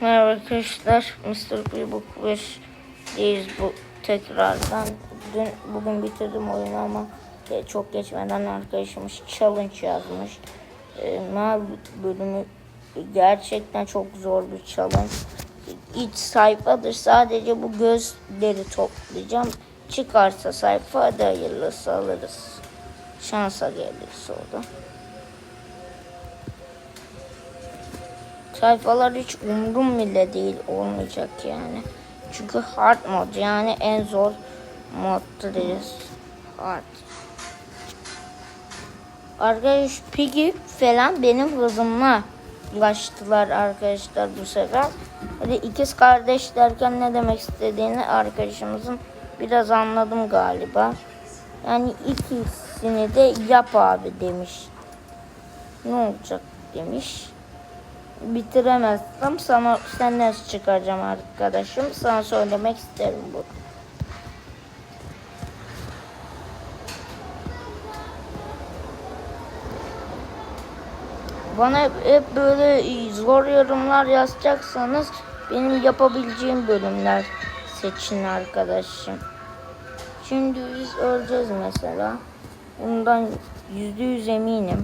Merhaba arkadaşlar. Mr. Playbook 5'deyiz bu tekrardan. Dün, bugün bitirdim oyunu ama çok geçmeden arkadaşımız challenge yazmış. E, Mal bölümü gerçekten çok zor bir challenge. İç sayfadır. Sadece bu gözleri toplayacağım. Çıkarsa sayfa da hayırlısı alırız. Şansa gelirse o da. Sayfalar hiç umrum bile değil olmayacak yani. Çünkü hard mod yani en zor moddayız. Hard. Arkadaş Piggy falan benim hızımla ulaştılar arkadaşlar bu sefer. Hadi ikiz kardeş derken ne demek istediğini arkadaşımızın biraz anladım galiba. Yani ikisini de yap abi demiş. Ne olacak demiş bitiremezsem sana senden çıkaracağım arkadaşım. Sana söylemek isterim bu. Bana hep, hep böyle zor yorumlar yazacaksanız benim yapabileceğim bölümler seçin arkadaşım. Şimdi biz öleceğiz mesela. Bundan yüzde yüz eminim.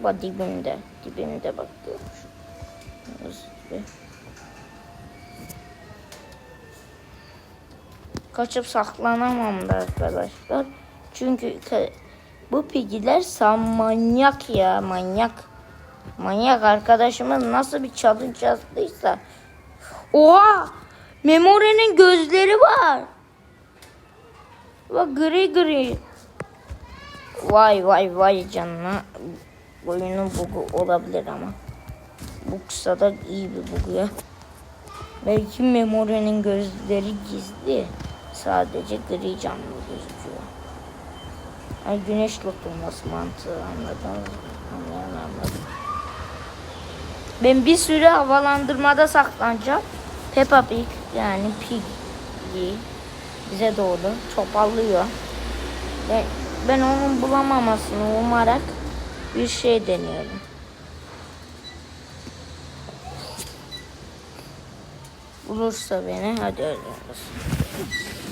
Bak dibimde. Dibimde bakıyorum. Hızlı. Kaçıp saklanamam da arkadaşlar. Çünkü bu pigiler sam manyak ya manyak. Manyak arkadaşımız nasıl bir challenge yazdıysa. Oha! Memori'nin gözleri var. Bak gri gri. Vay vay vay canına. Oyunun bugu olabilir ama. Bu kısa da iyi bir bugu ya. Belki Memori'nin gözleri gizli. Sadece gri canlı gözüküyor. Ay güneş tutulması mantığı anladınız mı? Anlayan anladım. Ben bir süre havalandırmada saklanacağım. Peppa Pig yani Piggy bize doğru topallıyor. Ben, ben onun bulamamasını umarak bir şey deniyorum. Bulursa beni hadi öldürürüz.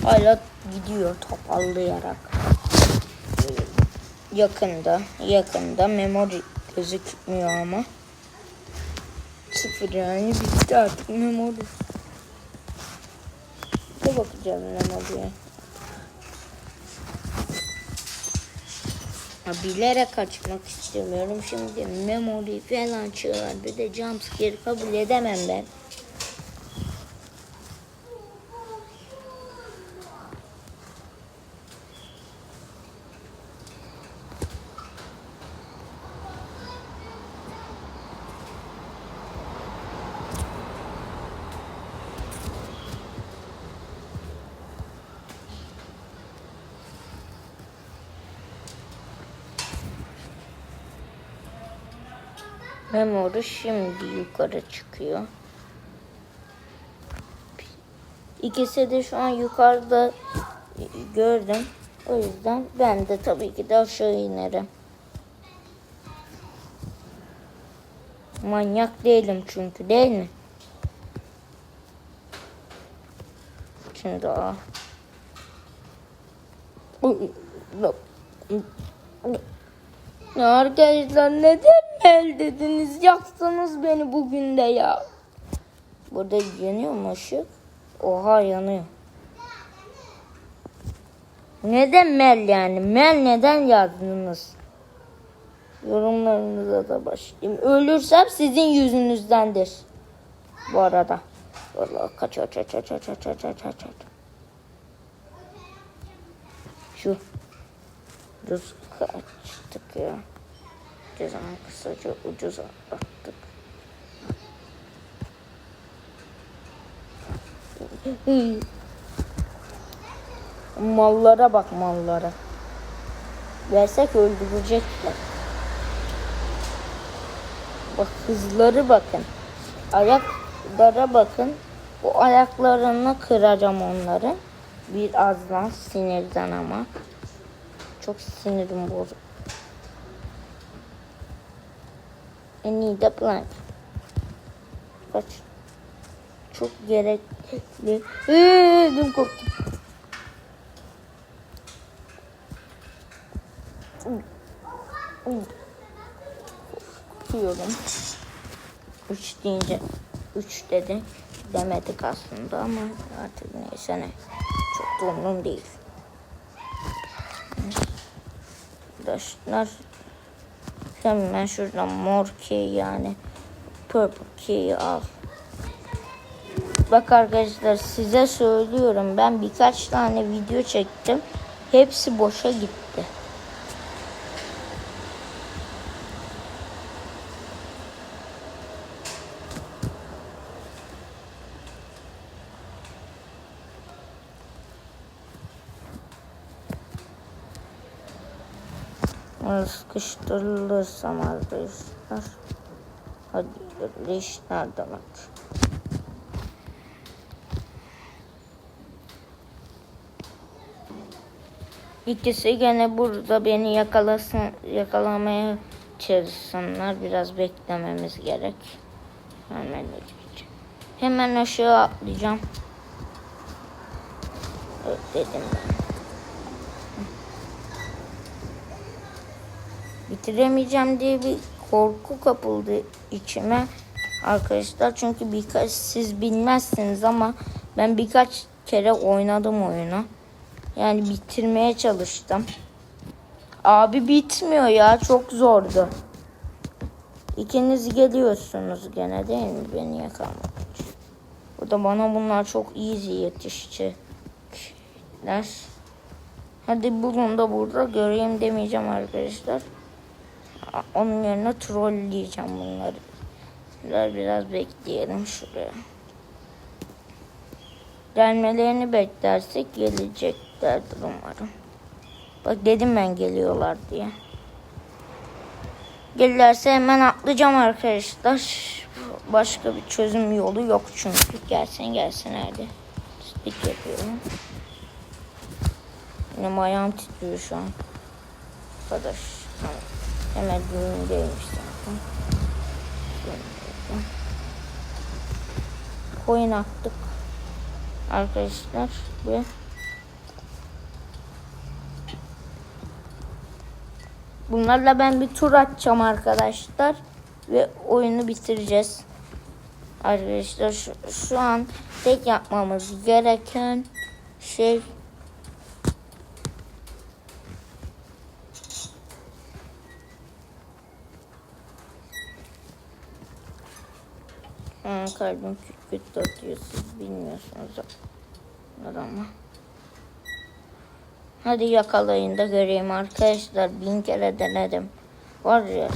Hala gidiyor topallayarak. Yakında, yakında memori gözükmüyor ama. Sıfır yani bitti artık memori. Bir bakacağım memoriye. Ha, bilerek kaçmak istemiyorum. Şimdi memory falan çıkar. Bir de jumpscare kabul edemem ben. Memory şimdi yukarı çıkıyor. İkisi de şu an yukarıda gördüm. O yüzden ben de tabii ki de aşağı inerim. Manyak değilim çünkü değil mi? Şimdi ah. Arkadaşlar neden mel dediniz? Yaktınız beni bugün de ya. Burada yanıyor mu ışık? Oha yanıyor. Neden mel yani? Mel neden yazdınız? Yorumlarınıza da başlayayım. Ölürsem sizin yüzünüzdendir. Bu arada. Vallahi kaç kaç kaç kaç kaç kaç kaç kaç kaç. Şu. Ucuz kaçtık ya. Cezanı kısaca ucuz attık. Mallara bak mallara. Versek öldürecekler. Bak hızları bakın. Ayaklara bakın. Bu ayaklarını kıracağım onları. Birazdan sinirden ama. Çok sinirim bozuk. I need a blank. kaç. Çok gerekli. Eee, ödüm koptu. Korkuyorum. Üç deyince üç dedi. Demedik aslında ama artık neyse ne. Çok da umurum değil. Arkadaşlar hemen şuradan mor key yani purple key'i al. Bak arkadaşlar size söylüyorum ben birkaç tane video çektim. Hepsi boşa gitti. Sıkıştırılırsam arkadaşlar. Hadi leş nereden at? İkisi gene burada beni yakalasın, yakalamaya çalışsınlar. Biraz beklememiz gerek. Hemen. Hemen aşağı atlayacağım. Evet, dedim ben. Bitiremeyeceğim diye bir korku kapıldı içime. Arkadaşlar çünkü birkaç siz bilmezsiniz ama ben birkaç kere oynadım oyunu. Yani bitirmeye çalıştım. Abi bitmiyor ya çok zordu. İkiniz geliyorsunuz gene değil mi beni yakalamak için? Burada bana bunlar çok easy yetişecekler hadi bulun da burada göreyim demeyeceğim arkadaşlar onun yerine trolleyeceğim bunları. Biraz, biraz bekleyelim şuraya. Gelmelerini beklersek geleceklerdir umarım. Bak dedim ben geliyorlar diye. Gelirlerse hemen atlayacağım arkadaşlar. Başka bir çözüm yolu yok çünkü. Gelsin gelsin hadi. Spik yapıyorum. Benim ayağım titriyor şu an. Arkadaş. Tamam. Hemen düğündeymiş zaten. Coin attık. Arkadaşlar ve Bunlarla ben bir tur atacağım arkadaşlar. Ve oyunu bitireceğiz. Arkadaşlar şu, şu an tek yapmamız gereken şey Ha, kalbim küt küt atıyor siz bilmiyorsunuz ama. Hadi yakalayın da göreyim arkadaşlar. Bin kere denedim. Var ya.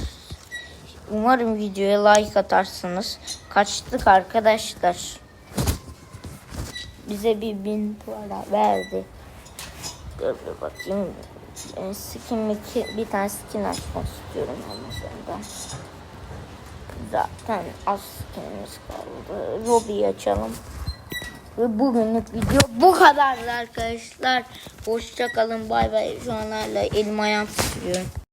Umarım videoya like atarsınız. Kaçtık arkadaşlar. Bize bir bin para verdi. Dur bir bakayım. Skin bir tane skin açmak istiyorum ama senden. Zaten az skinimiz kaldı. Robi'yi açalım. Ve bugünlük video bu kadardı arkadaşlar. Hoşçakalın bay bay. Şu an hala elim ayağım titriyor.